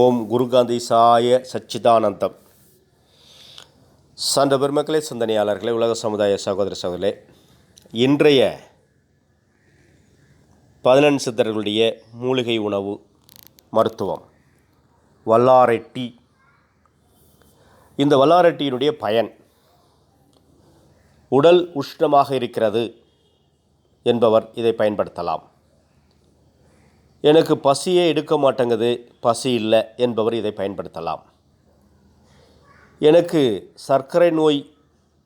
ஓம் குருகாந்தி சாய சச்சிதானந்தம். சான்ற பெருமக்களே சிந்தனையாளர்களே உலக சமுதாய சகோதர சகோதரே இன்றைய பதினெண் சித்தர்களுடைய மூலிகை உணவு மருத்துவம் வல்லாரெட்டி இந்த வல்லாரெட்டியினுடைய பயன் உடல் உஷ்ணமாக இருக்கிறது என்பவர் இதை பயன்படுத்தலாம். எனக்கு பசியே எடுக்க மாட்டேங்குது பசி இல்லை என்பவர் இதை பயன்படுத்தலாம். எனக்கு சர்க்கரை நோய்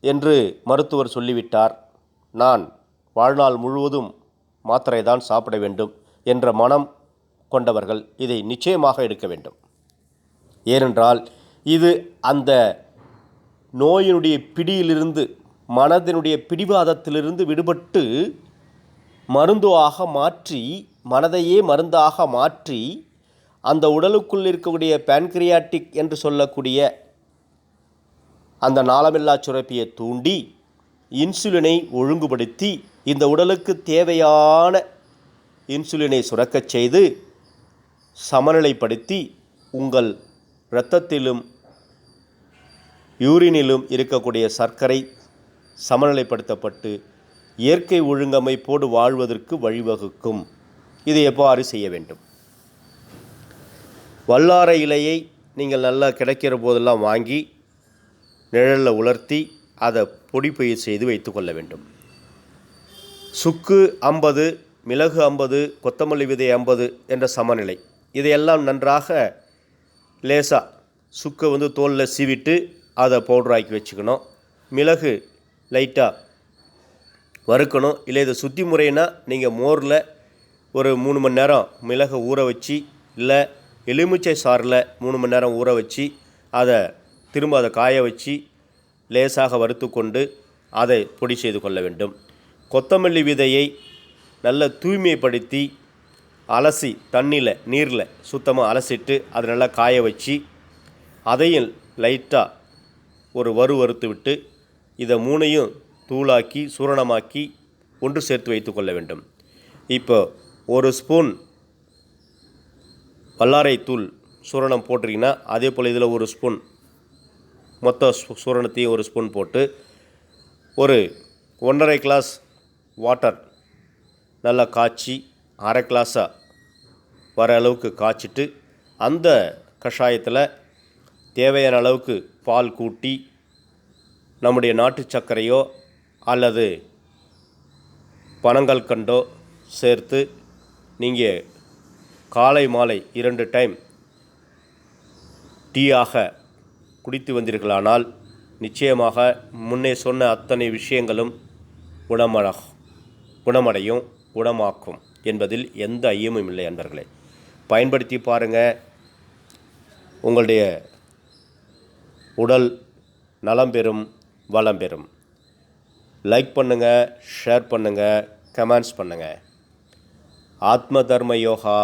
என்று மருத்துவர் சொல்லிவிட்டார். நான் வாழ்நாள் முழுவதும் மாத்திரை தான் சாப்பிட வேண்டும் என்ற மனம் கொண்டவர்கள் இதை நிச்சயமாக எடுக்க வேண்டும். ஏனென்றால் இது அந்த நோயினுடைய பிடியிலிருந்து மனதினுடைய பிடிவாதத்திலிருந்து விடுபட்டு மருந்துவாக மாற்றி மனதையே மருந்தாக மாற்றி அந்த உடலுக்குள் இருக்கக்கூடிய பேன்கிரியாட்டிக் என்று சொல்லக்கூடிய அந்த நாளமில்லா சுரப்பியை தூண்டி இன்சுலினை ஒழுங்குபடுத்தி இந்த உடலுக்கு தேவையான இன்சுலினை சுரக்கச் செய்து சமநிலைப்படுத்தி உங்கள் இரத்தத்திலும் யூரினிலும் இருக்கக்கூடிய சர்க்கரை சமநிலைப்படுத்தப்பட்டு இயற்கை ஒழுங்கமைப்போடு வாழ்வதற்கு வழிவகுக்கும். இதை எவ்வாறு செய்ய வேண்டும்? வல்லாரை இலையை நீங்கள் நல்லா கிடைக்கிற போதெல்லாம் வாங்கி நிழலில் உலர்த்தி அதை பொடிப்பயிர் செய்து வைத்துக்கொள்ள வேண்டும். சுக்கு ஐம்பது மிளகு ஐம்பது கொத்தமல்லி விதை ஐம்பது என்ற சமநிலை. இதையெல்லாம் நன்றாக லேசாக சுக்கை வந்து தோலில் சீவிட்டு அதை பவுடராக்கி வச்சுக்கணும். மிளகு லைட்டாக வறுக்கணும். இல்லை இதை சுத்தி முறைனா நீங்கள் மோரில் ஒரு மூணு மணி நேரம் மிளகை ஊற வச்சு இல்லை எலுமிச்சை சாறில் மூணு மணி நேரம் ஊற வச்சு அதை திரும்ப அதை காய வச்சு லேசாக வறுத்து கொண்டு அதை பொடி செய்து கொள்ள வேண்டும். கொத்தமல்லி விதையை நல்ல தூய்மைப்படுத்தி அலசி தண்ணியில் நீரில் சுத்தமாக அலசிட்டு அதை நல்லா காய வச்சு அதையும் லைட்டாக ஒரு வறு வறுத்து விட்டு இதை மூணையும் தூளாக்கி சூரணமாக்கி ஒன்று சேர்த்து வைத்து கொள்ள வேண்டும். இப்போ ஒரு ஸ்பூன் வல்லாரை தூள் சூரணம் போட்டிருக்கீங்கன்னா அதே போல் இதில் ஒரு ஸ்பூன் மொத்த சூரணத்தையும் ஒரு ஸ்பூன் போட்டு ஒரு ஒன்றரை கிளாஸ் வாட்டர் நல்லா காய்ச்சி அரை கிளாஸாக வர அளவுக்கு காய்ச்சிட்டு அந்த கஷாயத்தில் தேவையான அளவுக்கு பால் கூட்டி நம்முடைய நாட்டு சர்க்கரையோ அல்லது பனங்கல்கண்டோ சேர்த்து நீங்கள் காலை மாலை இரண்டு டைம் டீயாக குடித்து வந்தீர்களானால் நிச்சயமாக முன்னே சொன்ன அத்தனை விஷயங்களும் குணமட குணமடையும் குணமாக்கும் என்பதில் எந்த ஐயமும் இல்லை அன்பர்களே. பயன்படுத்தி பாருங்கள் உங்களுடைய உடல் நலம் பெறும் வளம் பெறும். லைக் பண்ணுங்கள் ஷேர் பண்ணுங்கள் கமெண்ட்ஸ் பண்ணுங்கள் ஆத்ம தர்ம யோகா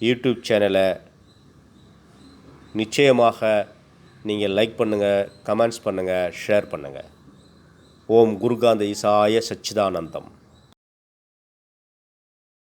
யூடியூப் சேனலை நிச்சயமாக நீங்கள் லைக் பண்ணுங்கள் கமெண்ட்ஸ் பண்ணுங்கள் ஷேர் பண்ணுங்கள் ஓம் குருகாந்த ஈசாய சச்சிதானந்தம்.